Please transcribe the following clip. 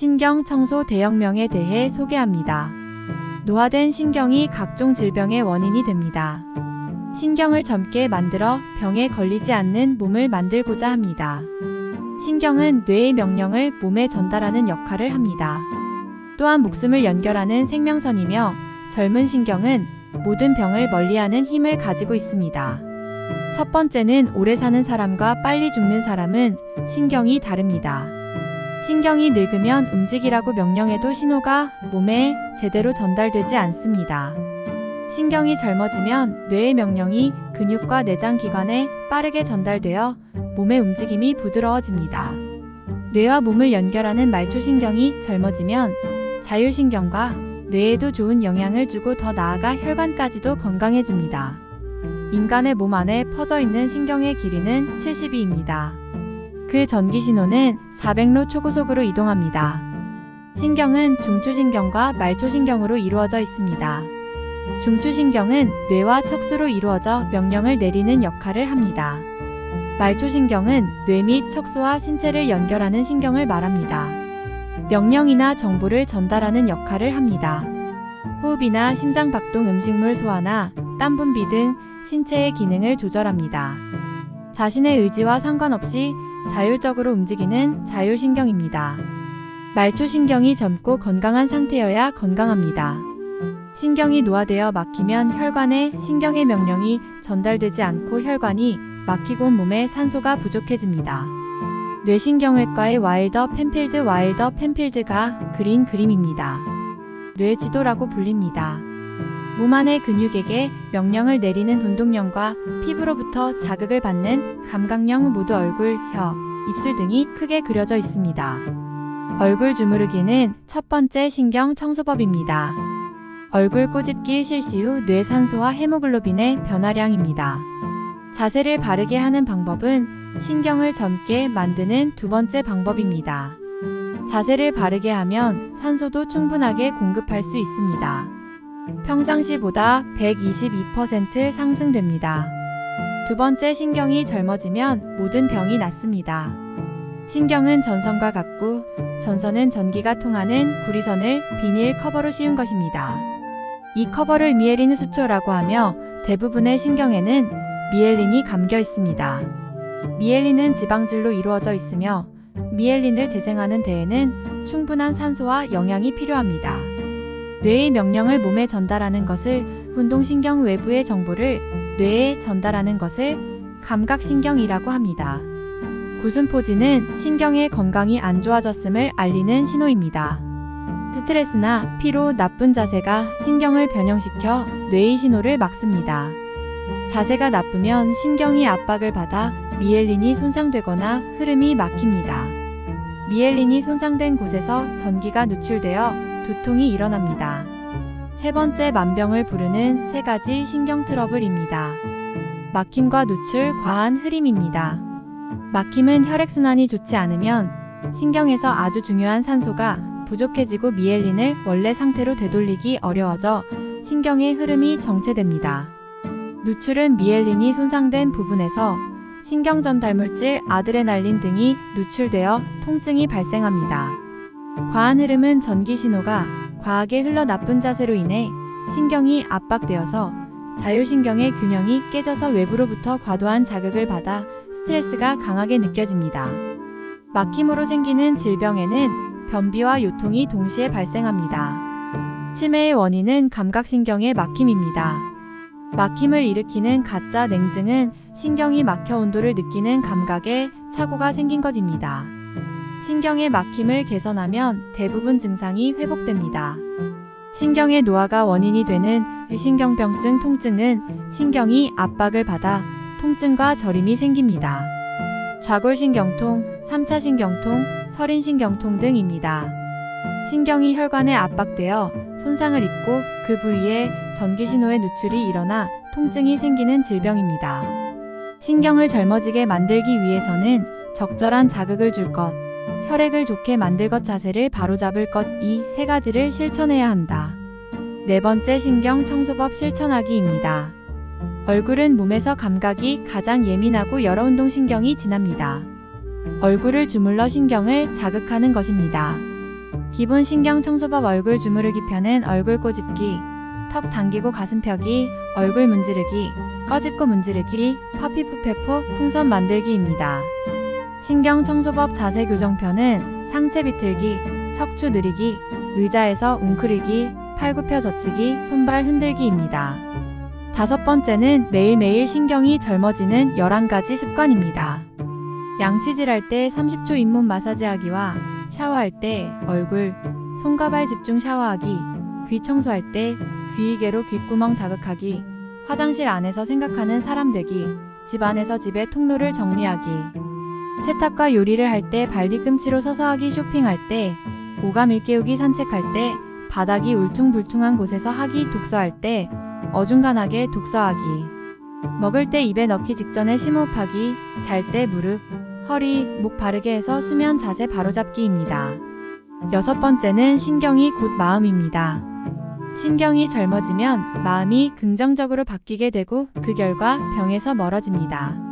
신경 청소 대형명에 대해 소개합니다. 노화된 신경이 각종 질병의 원인이 됩니다. 신경을 젊게 만들어 병에 걸리지 않는 몸을 만들고자 합니다. 신경은 뇌의 명령을 몸에 전달하는 역할을 합니다. 또한 목숨을 연결하는 생명선이며 젊은 신경은 모든 병을 멀리하는 힘을 가지고 있습니다. 첫 번째는 오래 사는 사람과 빨리 죽는 사람은 신경이 다릅니다. 신경이 늙으면 움직이라고 명령해도 신호가 몸에 제대로 전달되지 않습니다. 신경이 젊어지면 뇌의 명령이 근육과 내장 기관에 빠르게 전달되어 몸의 움직임이 부드러워집니다. 뇌와 몸을 연결하는 말초신경이 젊어지면 자율신경과 뇌에도 좋은 영향을 주고 더 나아가 혈관까지도 건강해집니다. 인간의 몸 안에 퍼져 있는 신경의 길이는 70이입니다. 그 전기 신호는 400로 초고속으로 이동합니다. 신경은 중추신경과 말초신경으로 이루어져 있습니다. 중추신경은 뇌와 척수로 이루어져 명령을 내리는 역할을 합니다. 말초신경은 뇌 및 척수와 신체를 연결하는 신경을 말합니다. 명령이나 정보를 전달하는 역할을 합니다. 호흡이나 심장박동 음식물 소화나 땀 분비 등 신체의 기능을 조절합니다. 자신의 의지와 상관없이 자율적으로 움직이는 자율신경입니다. 말초신경이 젊고 건강한 상태여야 건강합니다. 신경이 노화되어 막히면 혈관에 신경의 명령이 전달되지 않고 혈관이 막히고 몸에 산소가 부족해집니다. 뇌신경외과의 와일더 펜필드 와일더 펜필드가 그린 그림입니다. 뇌지도라고 불립니다. 몸 안의 근육에게 명령을 내리는 운동령과 피부로부터 자극을 받는 감각령 모두 얼굴, 혀, 입술 등이 크게 그려져 있습니다. 얼굴 주무르기는 첫 번째 신경 청소법입니다. 얼굴 꼬집기 실시 후 뇌산소와 헤모글로빈의 변화량입니다. 자세를 바르게 하는 방법은 신경을 젊게 만드는 두 번째 방법입니다. 자세를 바르게 하면 산소도 충분하게 공급할 수 있습니다. 평상시보다 122% 상승됩니다. 두 번째 신경이 젊어지면 모든 병이 낫습니다. 신경은 전선과 같고 전선은 전기가 통하는 구리선을 비닐 커버로 씌운 것입니다. 이 커버를 미에린 수초라고 하며 대부분의 신경에는 미엘린이 감겨 있습니다. 미엘린은 지방질로 이루어져 있으며 미엘린을 재생하는 데에는 충분한 산소와 영양이 필요합니다. 뇌의 명령을 몸에 전달하는 것을 운동신경 외부의 정보를 뇌에 전달하는 것을 감각신경이라고 합니다. 구순포지는 신경의 건강이 안 좋아졌음을 알리는 신호입니다. 스트레스나 피로, 나쁜 자세가 신경을 변형시켜 뇌의 신호를 막습니다. 자세가 나쁘면 신경이 압박을 받아 미엘린이 손상되거나 흐름이 막힙니다. 미엘린이 손상된 곳에서 전기가 누출되어 두통이 일어납니다. 세 번째 만병을 부르는 세 가지 신경 트러블입니다. 막힘과 누출, 과한 흐림입니다. 막힘은 혈액순환이 좋지 않으면 신경에서 아주 중요한 산소가 부족해지고 미엘린을 원래 상태로 되돌리기 어려워져 신경의 흐름이 정체됩니다. 누출은 미엘린이 손상된 부분에서 신경 전달물질 아드레날린 등이 누출되어 통증이 발생합니다. 과한 흐름은 전기 신호가 과하게 흘러 나쁜 자세로 인해 신경이 압박되어서 자율신경의 균형이 깨져서 외부로부터 과도한 자극을 받아 스트레스가 강하게 느껴집니다. 막힘으로 생기는 질병에는 변비와 요통이 동시에 발생합니다. 치매의 원인은 감각신경의 막힘입니다. 막힘을 일으키는 가짜 냉증은 신경이 막혀 온도를 느끼는 감각에 착오가 생긴 것입니다. 신경의 막힘을 개선하면 대부분 증상이 회복됩니다. 신경의 노화가 원인이 되는 신경병증 통증은 신경이 압박을 받아 통증과 저림이 생깁니다. 좌골신경통, 3차 신경통, 설인신경통 등입니다. 신경이 혈관에 압박되어 손상을 입고 그 부위에 전기신호의 누출이 일어나 통증이 생기는 질병입니다. 신경을 젊어지게 만들기 위해서는 적절한 자극을 줄 것, 혈액을 좋게 만들 것 자세를 바로잡을 것 이 세 가지를 실천해야 한다. 네 번째 신경 청소법 실천하기입니다. 얼굴은 몸에서 감각이 가장 예민하고 여러 운동신경이 지납니다. 얼굴을 주물러 신경을 자극하는 것입니다. 기본 신경 청소법 얼굴 주무르기 편은 얼굴 꼬집기, 턱 당기고 가슴 펴기, 얼굴 문지르기, 꺼집고 문지르기, 파피푸페포 풍선 만들기입니다. 신경 청소법 자세 교정 편은 상체 비틀기, 척추 느리기, 의자에서 웅크리기, 팔 굽혀 젖히기, 손발 흔들기입니다. 다섯 번째는 매일매일 신경이 젊어지는 11가지 습관입니다. 양치질할 때 30초 잇몸 마사지 하기와 샤워할 때 얼굴, 손과 발 집중 샤워하기, 귀 청소할 때 귀이개로 귓구멍 자극하기, 화장실 안에서 생각하는 사람 되기, 집 안에서 집의 통로를 정리하기, 세탁과 요리를 할 때 발뒤 꿈치로 서서 하기 쇼핑할 때, 오감 일깨우기 산책할 때, 바닥이 울퉁불퉁한 곳에서 하기 독서할 때, 어중간하게 독서하기, 먹을 때 입에 넣기 직전에 심호흡하기, 잘 때 무릎, 허리, 목 바르게 해서 수면 자세 바로잡기입니다. 여섯 번째는 신경이 곧 마음입니다. 신경이 젊어지면 마음이 긍정적으로 바뀌게 되고 그 결과 병에서 멀어집니다.